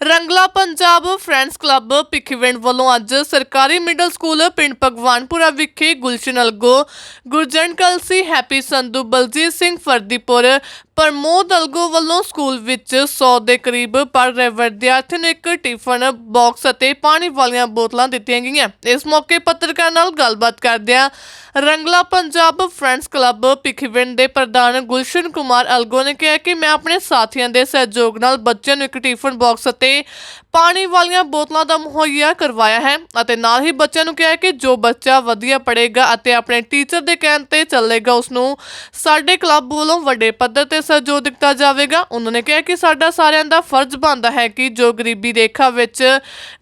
ਰੰਗਲਾ Punjab friends club Bhikhiwind ਵੱਲੋਂ ਅੱਜ ਸਰਕਾਰੀ ਮਿਡਲ ਸਕੂਲ ਪਿੰਡ ਭਗਵਾਨਪੁਰਾ ਵਿਖੇ ਗੁਲਸ਼ਨ ਅਲਗੋ, ਗੁਰਜਨ ਕਲਸੀ, ਹੈਪੀ ਸੰਧੂ, ਬਲਜੀਤ ਸਿੰਘ ਫਰਦੀਪੁਰ, ਪ੍ਰਮੋਦ ਅਲਗੋ ਵੱਲੋਂ ਸਕੂਲ ਵਿੱਚ 100 ਦੇ ਕਰੀਬ ਪੜ੍ਹ ਰਹੇ ਵਿਦਿਆਰਥੀਆਂ ਨੂੰ ਇੱਕ ਟਿਫਨ ਬਾਕਸ ਅਤੇ ਪਾਣੀ ਵਾਲੀਆਂ ਬੋਤਲਾਂ ਦਿੱਤੀਆਂ ਗਈਆਂ। ਇਸ ਮੌਕੇ ਪੱਤਰਕਾਰ ਨਾਲ ਗੱਲਬਾਤ ਕਰਦਿਆਂ ਰੰਗਲਾ ਪੰਜਾਬ ਫਰੈਂਡਸ ਕਲੱਬ ਭਿੱਖੀਵਿੰਡ ਦੇ ਪ੍ਰਧਾਨ ਗੁਲਸ਼ਨ ਕੁਮਾਰ ਅਲਗੋ ਨੇ ਕਿਹਾ ਕਿ ਮੈਂ ਆਪਣੇ ਸਾਥੀਆਂ ਦੇ ਸਹਿਯੋਗ ਨਾਲ ਬੱਚਿਆਂ ਨੂੰ ਇੱਕ ਟਿਫਨ ਬਾਕਸ ਅਤੇ côté ਪਾਣੀ ਵਾਲੀਆਂ ਬੋਤਲਾਂ ਦਾ ਮੁਹੱਈਆ ਕਰਵਾਇਆ ਹੈ ਅਤੇ ਨਾਲ ਹੀ ਬੱਚਿਆਂ ਨੂੰ ਕਿਹਾ ਕਿ ਜੋ ਬੱਚਾ ਵਧੀਆ ਪੜ੍ਹੇਗਾ ਅਤੇ ਆਪਣੇ ਟੀਚਰ ਦੇ ਕਹਿਣ ਤੇ ਚੱਲੇਗਾ ਉਸ ਨੂੰ ਸਾਡੇ ਕਲੱਬ ਵੱਲੋਂ ਵੱਡੇ ਪੱਧਰ ਤੇ ਸਹਿਯੋਗ ਦਿੱਤਾ ਜਾਵੇਗਾ। ਉਹਨਾਂ ਨੇ ਕਿਹਾ ਕਿ ਸਾਡਾ ਸਾਰਿਆਂ ਦਾ ਫਰਜ਼ ਬਣਦਾ ਹੈ ਕਿ ਜੋ ਗਰੀਬੀ ਰੇਖਾ ਵਿੱਚ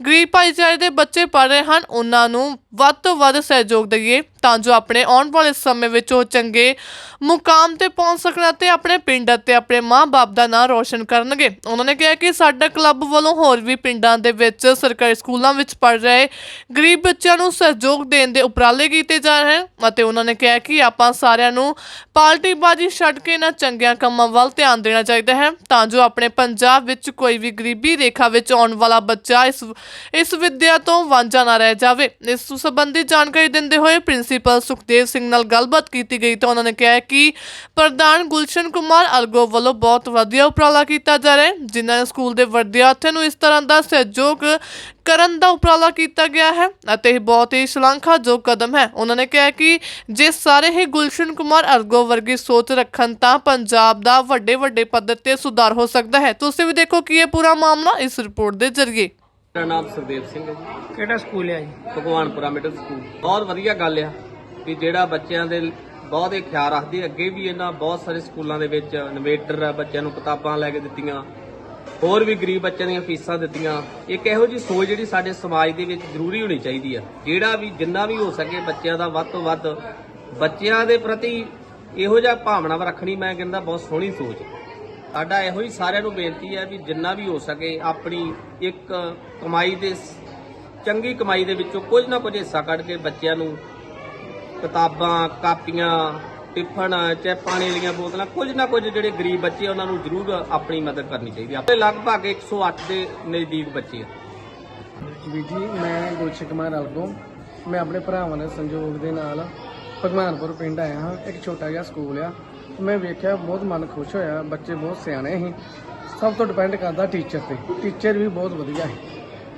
ਗਰੀਬ ਭਾਈਚਾਰੇ ਦੇ ਬੱਚੇ ਪੜ੍ਹ ਰਹੇ ਹਨ, ਉਹਨਾਂ ਨੂੰ ਵੱਧ ਤੋਂ ਵੱਧ ਸਹਿਯੋਗ ਦਈਏ ਤਾਂ ਜੋ ਆਪਣੇ ਆਉਣ ਵਾਲੇ ਸਮੇਂ ਵਿੱਚ ਉਹ ਚੰਗੇ ਮੁਕਾਮ ਤੇ ਪਹੁੰਚ ਸਕਣ ਅਤੇ ਆਪਣੇ ਪਿੰਡ ਅਤੇ ਆਪਣੇ ਮਾਂ-ਬਾਪ ਦਾ ਨਾਂ ਰੋਸ਼ਨ ਕਰਨਗੇ। ਉਹਨਾਂ ਨੇ ਕਿਹਾ ਕਿ ਸਾਡਾ ਕਲੱਬ ਵੱਲੋਂ ਹੋਰ ਵੀ ਪਿੰਡਾਂ ਦੇ ਵਿੱਚ ਸਰਕਾਰੀ ਸਕੂਲਾਂ ਵਿੱਚ ਪੜ੍ਹ ਰਹੇ ਗਰੀਬ ਬੱਚਿਆਂ ਨੂੰ ਸਹਿਯੋਗ ਦੇਣ ਦੇ ਉਪਰਾਲੇ ਕੀਤੇ ਜਾ ਰਹੇ ਹਨ ਅਤੇ ਉਹਨਾਂ ਨੇ ਕਿਹਾ ਕਿ ਆਪਾਂ ਸਾਰਿਆਂ ਨੂੰ ਪਾਰਟੀਬਾਜ਼ੀ ਛੱਡ ਕੇ ਇਹਨਾਂ ਚੰਗਿਆਂ ਕੰਮਾਂ ਵੱਲ ਧਿਆਨ ਦੇਣਾ ਚਾਹੀਦਾ ਹੈ, ਤਾਂ ਜੋ ਆਪਣੇ ਪੰਜਾਬ ਵਿੱਚ ਕੋਈ ਵੀ ਗਰੀਬੀ ਰੇਖਾ ਵਿੱਚ ਆਉਣ ਵਾਲਾ ਬੱਚਾ ਇਸ ਇਸ ਵਿੱਦਿਆ ਤੋਂ ਵਾਂਝਾ ਨਾ ਰਹਿ ਜਾਵੇ। ਇਸ ਸੰਬੰਧੀ ਜਾਣਕਾਰੀ ਦਿੰਦੇ ਹੋਏ ਪ੍ਰਿੰਸੀਪਲ ਸੁਖਦੇਵ ਸਿੰਘ ਨਾਲ ਗੱਲਬਾਤ ਕੀਤੀ ਗਈ ਤਾਂ ਉਹਨਾਂ ਨੇ ਕਿਹਾ ਕਿ ਪ੍ਰਧਾਨ ਗੁਲਸ਼ਨ ਕੁਮਾਰ ਅਲਗੋ ਵੱਲੋਂ ਬਹੁਤ ਵਧੀਆ ਉਪਰਾਲਾ ਕੀਤਾ ਜਾ ਰਿਹਾ ਹੈ, ਜਿਨ੍ਹਾਂ ਨੇ ਸਕੂਲ ਦੇ ਵਿਦਿਆਰਥੀਆਂ ਨੂੰ ਇਸ ਤਰ੍ਹਾਂ ਦਾ ਸਹਿਯੋਗ ਕਰਨ ਦਾ ਉਪਰਾਲਾ ਕੀਤਾ ਗਿਆ ਹੈ ਅਤੇ ਇਹ ਬਹੁਤ ਹੀ ਸ਼ਲਾਘਾਯੋਗ ਕਦਮ ਹੈ। ਉਹਨਾਂ ਨੇ ਕਿਹਾ ਕਿ ਜੇ ਸਾਰੇ ਹੀ ਗੁਲਸ਼ਨ ਕੁਮਾਰ ਅਰਗੋ ਵਰਗੀ ਸੋਚ ਰੱਖਣ ਤਾਂ ਪੰਜਾਬ ਦਾ ਵੱਡੇ ਵੱਡੇ ਪੱਧਰ ਤੇ ਸੁਧਾਰ ਹੋ ਸਕਦਾ ਹੈ। ਤੁਸੀਂ ਵੀ ਦੇਖੋ ਕਿ ਇਹ ਪੂਰਾ ਮਾਮਲਾ ਇਸ ਰਿਪੋਰਟ ਦੇ ਜ਼ਰੀਏ। ਮੇਰਾ ਨਾਮ ਸੁਖਦੇਵ ਸਿੰਘ ਹੈ ਜੀ। ਕਿਹੜਾ ਸਕੂਲ ਹੈ ਜੀ? Bhagwanpura middle school. ਬਹੁਤ ਵਧੀਆ ਗੱਲ ਆ ਕਿ ਜਿਹੜਾ ਬੱਚਿਆਂ ਦੇ ਬਹੁਤ ਹੀ ਖਿਆਲ ਰੱਖਦੀ ਅੱਗੇ ਵੀ ਇਹਨਾਂ ਬਹੁਤ ਸਾਰੇ ਸਕੂਲਾਂ ਦੇ ਵਿੱਚ ਇਨਵੇਟਰ ਆ ਬੱਚਿਆਂ ਨੂੰ ਕਿਤਾਬਾਂ ਲੈ ਕੇ ਦਿੱਤੀਆਂ। ਹੋਰ ਵੀ ਗਰੀਬ ਬੱਚਿਆਂ ਦੀਆਂ ਫੀਸਾਂ ਦਿੱਤੀਆਂ। ਇੱਕ ਇਹੋ ਜੀ ਸੋਚ ਜਿਹੜੀ ਸਾਡੇ ਸਮਾਜ ਦੇ ਵਿੱਚ ਜ਼ਰੂਰੀ ਹੋਣੀ ਚਾਹੀਦੀ ਆ। ਜਿਹੜਾ ਵੀ, ਜਿੰਨਾ ਵੀ ਹੋ ਸਕੇ ਬੱਚਿਆਂ ਦਾ ਵੱਧ ਤੋਂ ਵੱਧ ਬੱਚਿਆਂ ਦੇ ਪ੍ਰਤੀ ਇਹੋ ਜਿਹਾ ਭਾਵਨਾ ਰੱਖਣੀ ਮੈਂ ਕਹਿੰਦਾ ਬਹੁਤ ਸੋਹਣੀ ਸੋਚ। ਸਾਡਾ ਇਹੋ ਹੀ ਸਾਰਿਆਂ ਨੂੰ ਬੇਨਤੀ ਹੈ ਵੀ ਜਿੰਨਾ ਵੀ ਹੋ ਸਕੇ ਆਪਣੀ ਇੱਕ ਕਮਾਈ ਦੇ ਚੰਗੀ ਕਮਾਈ ਦੇ ਵਿੱਚੋਂ ਕੁਝ ਨਾ ਕੁਝ ਹਿੱਸਾ ਕੱਢ ਕੇ ਬੱਚਿਆਂ ਨੂੰ ਕਿਤਾਬਾਂ, ਕਾਪੀਆਂ ਟਿਫਨ ਚਾਹੇ ਪਾਣੀ ਵਾਲੀਆਂ ਬੋਤਲਾਂ ਕੁਝ ਨਾ ਕੁਝ ਜਿਹੜੇ ਗਰੀਬ ਬੱਚੇ ਆ, ਉਹਨਾਂ ਨੂੰ ਜ਼ਰੂਰ ਆਪਣੀ ਮਦਦ ਕਰਨੀ ਚਾਹੀਦੀ ਹੈ ਆਪਣੇ ਲਗਭਗ 108 ਦੇ ਨਜ਼ਦੀਕ ਬੱਚੇ ਆ। ਵੀਰ ਜੀ ਮੈਂ ਗੁਲਸ਼ਨ ਕੁਮਾਰ ਅਲਗੋ। ਮੈਂ ਆਪਣੇ ਭਰਾਵਾਂ ਦੇ ਸੰਯੋਗ ਦੇ ਨਾਲ ਭਗਵਾਨਪੁਰ ਪਿੰਡ ਆਇਆ ਹਾਂ। ਇੱਕ ਛੋਟਾ ਜਿਹਾ ਸਕੂਲ ਆ। ਮੈਂ ਵੇਖਿਆ ਬਹੁਤ ਮਨ ਖੁਸ਼ ਹੋਇਆ। ਬੱਚੇ ਬਹੁਤ ਸਿਆਣੇ ਸੀ। ਸਭ ਤੋਂ ਡਿਪੈਂਡ ਕਰਦਾ ਟੀਚਰ ਤੇ। ਟੀਚਰ ਵੀ ਬਹੁਤ ਵਧੀਆ ਸੀ।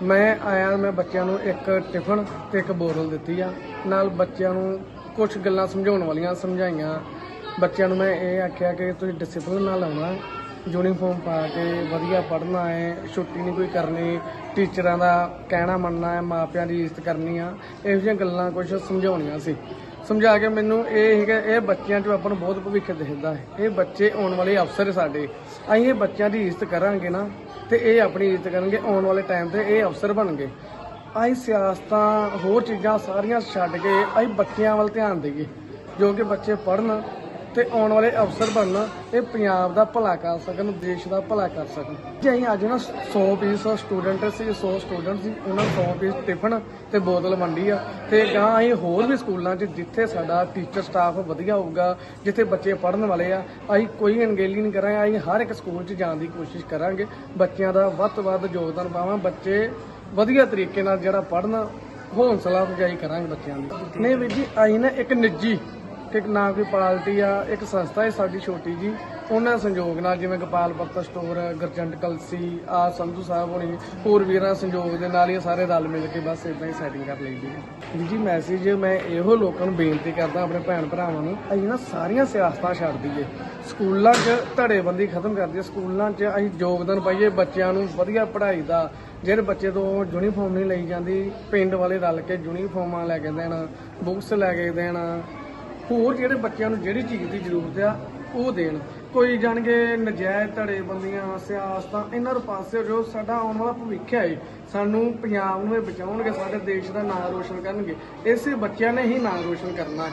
ਮੈਂ ਆਇਆ ਮੈਂ ਬੱਚਿਆਂ ਨੂੰ ਇੱਕ ਟਿਫਨ ਤੇ ਇੱਕ ਬੋਤਲ ਦਿੱਤੀ ਆ। ਨਾਲ ਬੱਚਿਆਂ ਨੂੰ ਕੁਝ ਗੱਲਾਂ ਸਮਝਾਉਣ ਵਾਲੀਆਂ, ਸਮਝਾਈਆਂ। ਬੱਚਿਆਂ ਨੂੰ ਮੈਂ ਇਹ ਆਖਿਆ ਕਿ ਤੁਸੀਂ ਡਿਸਪਲਿਨ ਨਾਲ ਆਉਣਾ ਯੂਨੀਫਾਰਮ ਪਾ ਕੇ ਵਧੀਆ ਪੜ੍ਹਨਾ ਹੈ, ਛੁੱਟੀ ਨਹੀਂ ਕੋਈ ਕਰਨੀ ਟੀਚਰਾਂ ਦਾ ਕਹਿਣਾ ਮੰਨਣਾ ਹੈ, ਮਾਪਿਆਂ ਦੀ ਇੱਜ਼ਤ ਕਰਨੀ ਆ, ਇਹੋ ਜਿਹੀਆਂ ਗੱਲਾਂ ਕੁਝ ਸਮਝਾਉਣੀਆਂ ਸੀ। ਸਮਝਾ ਕੇ ਮੈਨੂੰ ਇਹ ਹੈਗਾ ਇਹ ਬੱਚਿਆਂ 'ਚ ਆਪਾਂ ਨੂੰ ਬਹੁਤ ਭਵਿੱਖ ਦਿਖਦਾ ਹੈ। ਇਹ ਬੱਚੇ ਆਉਣ ਵਾਲੇ ਅਫਸਰ ਸਾਡੇ। ਅਸੀਂ ਇਹ ਬੱਚਿਆਂ ਦੀ ਇੱਜ਼ਤ ਕਰਾਂਗੇ ਨਾ, ਤੇ ਇਹ ਆਪਣੀ ਇੱਜ਼ਤ ਕਰਨਗੇ, ਆਉਣ ਵਾਲੇ ਟਾਈਮ ਤੇ ਇਹ ਅਫਸਰ ਬਣਨਗੇ। ਅਸੀਂ ਸਿਆਸਤਾਂ, ਹੋਰ ਚੀਜ਼ਾਂ ਸਾਰੀਆਂ ਛੱਡ ਕੇ ਅਸੀਂ ਬੱਚਿਆਂ ਵੱਲ ਧਿਆਨ ਦੇਈਏ, ਜੋ ਕਿ ਬੱਚੇ ਪੜ੍ਹਨ ਤੇ ਆਉਣ ਵਾਲੇ ਅਫਸਰ ਬਣਨ, ਇਹ ਪੰਜਾਬ ਦਾ ਭਲਾ ਕਰ ਸਕਣ, ਦੇਸ਼ ਦਾ ਭਲਾ ਕਰ ਸਕਣ। ਜੇ ਅਸੀਂ ਅੱਜ ਨਾ 100 ਪੀਸ ਸਟੂਡੈਂਟ ਸੀ 100 ਸਟੂਡੈਂਟ ਸੀ, ਉਹਨਾਂ ਨੂੰ 100 ਪੀਸ ਟਿਫਨ ਤੇ ਬੋਤਲ ਵੰਡੀ ਆ, ਤੇ ਗਾਂ ਅਸੀਂ ਹੋਰ ਵੀ ਸਕੂਲਾਂ 'ਚ ਜਿੱਥੇ ਸਾਡਾ ਟੀਚਰ ਸਟਾਫ ਵਧੀਆ ਹੋਊਗਾ, ਜਿੱਥੇ ਬੱਚੇ ਪੜ੍ਹਨ ਵਾਲੇ ਆ, ਅਸੀਂ ਕੋਈ ਅਣਗਹਿਲੀ ਨਹੀਂ ਕਰਾਂਗੇ, ਅਸੀਂ ਹਰ ਇੱਕ ਸਕੂਲ 'ਚ ਜਾਣ ਦੀ ਕੋਸ਼ਿਸ਼ ਕਰਾਂਗੇ, ਬੱਚਿਆਂ ਦਾ ਵੱਧ ਤੋਂ ਵੱਧ ਯੋਗਦਾਨ ਪਾਵਾਂ, ਬੱਚੇ ਵਧੀਆ ਤਰੀਕੇ ਨਾਲ ਜਿਹੜਾ ਪੜ੍ਹਨ ਹੌਂਸਲਾ ਅਫਜ਼ਾਈ ਕਰਾਂਗੇ ਬੱਚਿਆਂ ਦੀ। ਨਹੀਂ ਵੀਰ ਜੀ ਅਸੀਂ ਨਾ ਇੱਕ ਨਿੱਜੀ ਕਿ ਨਾ ਕੋਈ ਪਾਰਟੀ ਆ, ਇੱਕ ਸੰਸਥਾ ਹੈ ਸਾਡੀ ਛੋਟੀ ਜੀ। ਉਹਨਾਂ ਸੰਯੋਗ ਨਾਲ ਜਿਵੇਂ ਗੋਪਾਲ ਪੱਤਰ ਸਟੋਰ, ਗਰਜੰਟ ਕਲਸੀ, ਆ ਸੰਧੂ ਸਾਹਿਬ ਹੋਣੀ, ਹੋਰ ਵੀਰਾਂ ਦੇ ਸੰਯੋਗ ਦੇ ਨਾਲ ਹੀ ਸਾਰੇ ਰਲ ਮਿਲ ਕੇ ਬਸ ਇਦਾਂ ਹੀ ਸੈਟਿੰਗ ਕਰ ਲਈਦੀ ਹੈ। ਜੀ ਮੈਸੇਜ ਮੈਂ ਇਹੋ ਲੋਕਾਂ ਨੂੰ ਬੇਨਤੀ ਕਰਦਾ ਆਪਣੇ ਭੈਣ ਭਰਾਵਾਂ ਨੂੰ, ਅਸੀਂ ਨਾ ਸਾਰੀਆਂ ਸਿਆਸਤਾਂ ਛੱਡ ਦਈਏ। ਸਕੂਲਾਂ 'ਚ ਧੜੇਬੰਦੀ ਖਤਮ ਕਰ ਦਈਏ। ਸਕੂਲਾਂ 'ਚ ਅਸੀਂ ਯੋਗਦਾਨ ਪਾਈਏ ਬੱਚਿਆਂ ਨੂੰ ਵਧੀਆ ਪੜ੍ਹਾਈ ਦਾ। ਜਿਹੜੇ ਬੱਚੇ ਤੋਂ ਯੂਨੀਫਾਰਮ ਨਹੀਂ ਲਈ ਜਾਂਦੀ, ਪਿੰਡ ਵਾਲੇ ਰਲ ਕੇ ਯੂਨੀਫਾਰਮਾਂ ਲੈ ਕੇ ਦੇਣ ਬੁੱਕਸ ਲੈ ਕੇ ਦੇਣ, ਹੋਰ ਜਿਹੜੇ ਬੱਚਿਆਂ ਨੂੰ ਜਿਹੜੀ ਚੀਜ਼ ਦੀ ਜ਼ਰੂਰਤ ਆ, ਉਹ ਦੇਣ। ਕੋਈ ਜਾਣਗੇ ਨਜਾਇਜ਼ ਧੜੇਬੰਦੀਆਂ, ਸਿਆਸਤਾਂ ਇਹਨਾਂ ਨੂੰ ਪਾਸੇ ਹੋ ਜੋ ਸਾਡਾ ਆਉਣ ਵਾਲਾ ਭਵਿੱਖ ਹੈ ਇਹ। ਸਾਨੂੰ ਪੰਜਾਬ ਨੂੰ ਇਹ ਬਚਾਉਣਗੇ, ਸਾਡੇ ਦੇਸ਼ ਦਾ ਨਾਂ ਰੋਸ਼ਨ ਕਰਨਗੇ ਇਸੇ ਬੱਚਿਆਂ ਨੇ ਹੀ ਨਾਂ ਰੋਸ਼ਨ ਕਰਨਾ ਹੈ